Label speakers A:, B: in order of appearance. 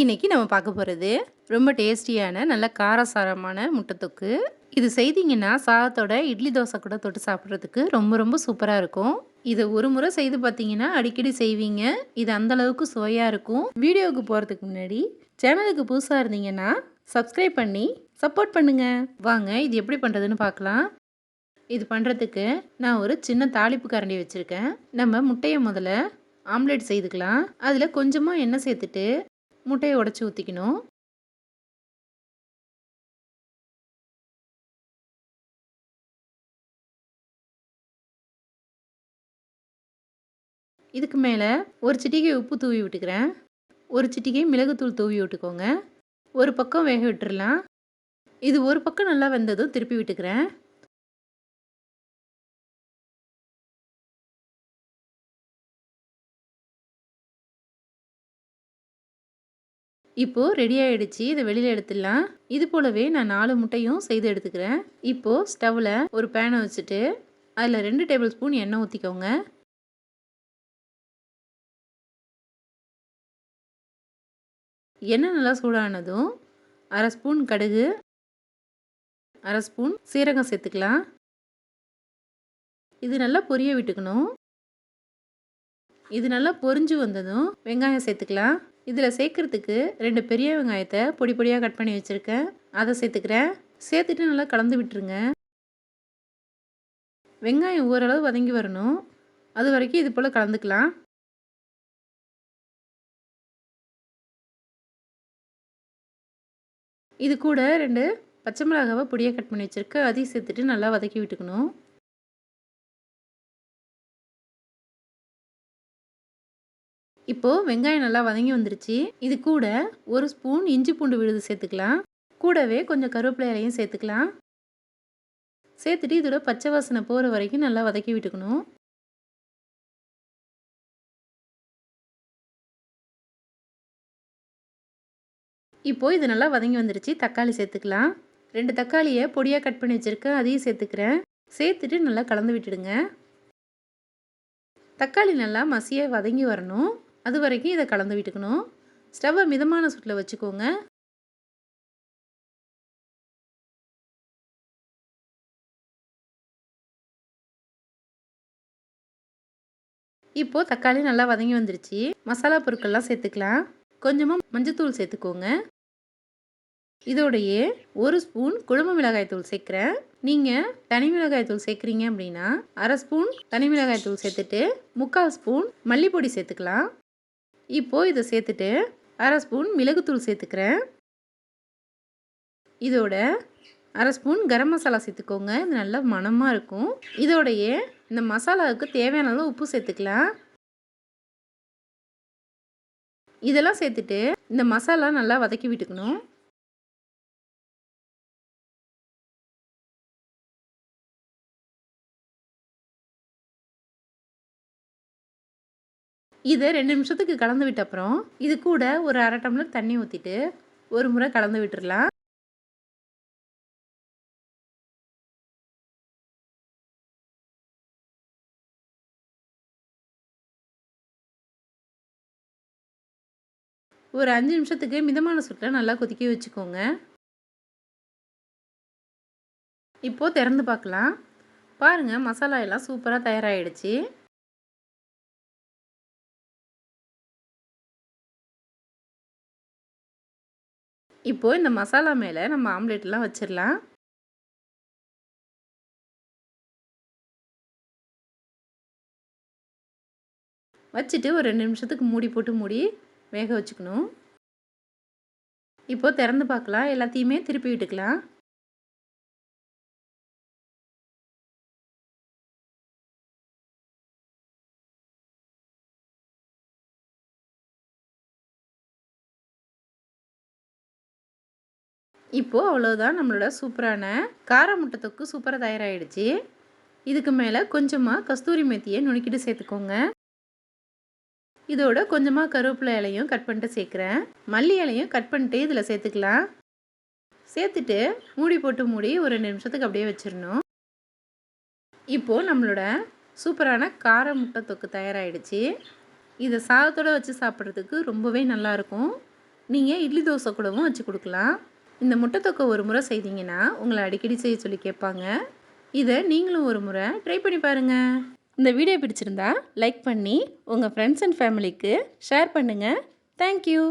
A: இன்னைக்கு நம்ம பார்க்க போகிறது ரொம்ப டேஸ்டியான நல்ல காரசாரமான முட்டைத்தொக்கு. இது செய்தீங்கன்னா சாதத்தோட இட்லி தோசை கூட தொட்டு சாப்பிட்றதுக்கு ரொம்ப ரொம்ப சூப்பராக இருக்கும். இதை ஒரு முறை செய்து பார்த்தீங்கன்னா அடிக்கடி செய்வீங்க. இது அந்த அளவுக்கு சுவையாக இருக்கும். வீடியோவுக்கு போகிறதுக்கு முன்னாடி சேனலுக்கு புதுசாக இருந்தீங்கன்னா சப்ஸ்கிரைப் பண்ணி சப்போர்ட் பண்ணுங்க. வாங்க இது எப்படி பண்ணுறதுன்னு பார்க்கலாம். இது பண்ணுறதுக்கு நான் ஒரு சின்ன தாளிப்பு கரண்டி வச்சுருக்கேன். நம்ம முட்டையை முதல்ல ஆம்லேட் செய்துக்கலாம். அதில் கொஞ்சமாக எண்ணெய் சேர்த்துட்டு முட்டையை உடச்சி ஊற்றிக்கணும் இதுக்கு மேலே ஒரு சிட்டிகை உப்பு தூவி விட்டுக்கிறேன். ஒரு சிட்டிகை மிளகுத்தூள் தூவி விட்டுக்கோங்க. ஒரு பக்கம் வேக விட்டுடலாம் இது ஒரு பக்கம் நல்லா வெந்ததும் திருப்பி விட்டுக்கிறேன். இப்போது ரெடி ஆகிடுச்சு இதை வெளியில் எடுத்துடலாம். இது போலவே நான் நாலு முட்டையும் செய்து எடுத்துக்கிறேன். இப்போது ஸ்டவ்வில் ஒரு பேனை வச்சுட்டு அதில் ரெண்டு டேபிள் ஸ்பூன் எண்ணெய் ஊற்றிக்கோங்க எண்ணெய் நல்லா சூடானதும் அரை ஸ்பூன் கடுகு அரை ஸ்பூன் சீரகம் சேர்த்துக்கலாம். இது நல்லா பொரிய விட்டுக்கணும். இது நல்லா பொரிஞ்சு வந்ததும் வெங்காயம் சேர்த்துக்கலாம். இதில் சேர்க்குறதுக்கு ரெண்டு பெரிய வெங்காயத்தை பொடி பொடியாக கட் பண்ணி வச்சுருக்கேன். அதை சேர்த்துக்கிறேன். சேர்த்துட்டு நல்லா கலந்து விட்டுருங்க. வெங்காயம் ஓரளவு வதங்கி வரணும். அது வரைக்கும் இது போல் கலந்துக்கலாம். இது கூட ரெண்டு பச்சை மிளகாவை பொடியாக கட் பண்ணி வச்சுருக்கேன். அதையும் சேர்த்துட்டு நல்லா வதக்கி விட்டுக்கணும். இப்போது வெங்காயம் நல்லா வதங்கி வந்துருச்சு. இது கூட ஒரு ஸ்பூன் இஞ்சி பூண்டு விழுது சேர்த்துக்கலாம். கூடவே கொஞ்சம் கருவேப்பிலை இலையும் சேர்த்துக்கலாம். சேர்த்துட்டு இதோட பச்சை வாசனை போகிற வரைக்கும் நல்லா வதக்கி விட்டுக்கணும். இப்போது இது நல்லா வதங்கி வந்துருச்சு. தக்காளி சேர்த்துக்கலாம். ரெண்டு தக்காளியை பொடியாக கட் பண்ணி வச்சுருக்கேன் அதையும் சேர்த்துக்கிறேன். சேர்த்துட்டு நல்லா கலந்து விட்டுடுங்க. தக்காளி நல்லா மசியாக வதங்கி வரணும். அது வரைக்கும் இதை கலந்து விட்டுக்கணும். ஸ்டவ்வை மிதமான சூட்டில் வச்சுக்கோங்க. இப்போது தக்காளி நல்லா வதங்கி வந்துருச்சு. மசாலா பொருட்கள்லாம் சேர்த்துக்கலாம். கொஞ்சமாக மஞ்சத்தூள் சேர்த்துக்கோங்க. இதோடையே ஒரு ஸ்பூன் குழம்பு மிளகாய் தூள் சேர்க்குறேன். நீங்கள் தனி மிளகாய் தூள் சேர்க்குறீங்க அப்படின்னா அரை ஸ்பூன் தனி மிளகாய் தூள் சேர்த்துட்டு முக்கால் ஸ்பூன் மல்லிப்பொடி சேர்த்துக்கலாம். இப்போது இதை சேர்த்துட்டு அரை ஸ்பூன் மிளகுத்தூள் சேர்த்துக்கிறேன். இதோட அரை ஸ்பூன் கரம் மசாலா சேர்த்துக்கோங்க. இது நல்லா மணமாக இருக்கும். இதோடையே இந்த மசாலாவுக்கு தேவையான அளவு உப்பு சேர்த்துக்கலாம். இதெல்லாம் சேர்த்துட்டு இந்த மசாலா நல்லா வதக்கி விட்டுக்கணும். இதை ரெண்டு நிமிஷத்துக்கு கலந்து விட்ட அப்புறம் இது கூட ஒரு அரை டம்ளர் தண்ணி ஊற்றிட்டு ஒரு முறை கலந்து விட்டுடலாம் ஒரு அஞ்சு நிமிஷத்துக்கு மிதமான சுட்டில் நல்லா கொதிக்க வச்சுக்கோங்க. இப்போது திறந்து பார்க்கலாம். பாருங்கள் மசாலா எல்லாம் சூப்பராக தயாராகிடுச்சு இப்போது இந்த மசாலா மேலே நம்ம ஆம்லேட்லாம் வச்சிடலாம் வச்சுட்டு ஒரு ரெண்டு நிமிஷத்துக்கு மூடி போட்டு மூடி வேக வச்சுக்கணும். இப்போது திறந்து பார்க்கலாம். எல்லாத்தையுமே திருப்பி விட்டுக்கலாம். இப்போது அவ்வளோதான் நம்மளோட சூப்பரான கார முட்டை தொக்கு சூப்பராக தயாராகிடுச்சு இதுக்கு மேலே கொஞ்சமாக கஸ்தூரி மெத்தியை நுணுக்கிட்டு சேர்த்துக்கோங்க. இதோட கொஞ்சமாக கருவேப்பிலை இலையும் கட் பண்ணிட்டு சேர்க்குறேன். மல்லி இலையும் கட் பண்ணிட்டு இதில் சேர்த்துக்கலாம். சேர்த்துட்டு மூடி போட்டு மூடி ஒரு ரெண்டு நிமிஷத்துக்கு அப்படியே வச்சிடணும். இப்போது நம்மளோட சூப்பரான கார முட்டை தொக்கு தயாராகிடுச்சு இதை சாதத்தோடு வச்சு சாப்பிட்றதுக்கு ரொம்பவே நல்லாயிருக்கும் நீங்கள் இட்லி தோசை கூடவும் வச்சு கொடுக்கலாம். இந்த முட்டை தொக்கை ஒரு முறை செய்தீங்கன்னா உங்களை அடிக்கடி செய்ய சொல்லி கேட்பாங்க. இதை நீங்களும் ஒரு முறை ட்ரை பண்ணி பாருங்கள் இந்த வீடியோ பிடிச்சிருந்தா லைக் பண்ணி உங்கள் ஃப்ரெண்ட்ஸ் அண்ட் ஃபேமிலிக்கு ஷேர் பண்ணுங்கள் தேங்க்யூ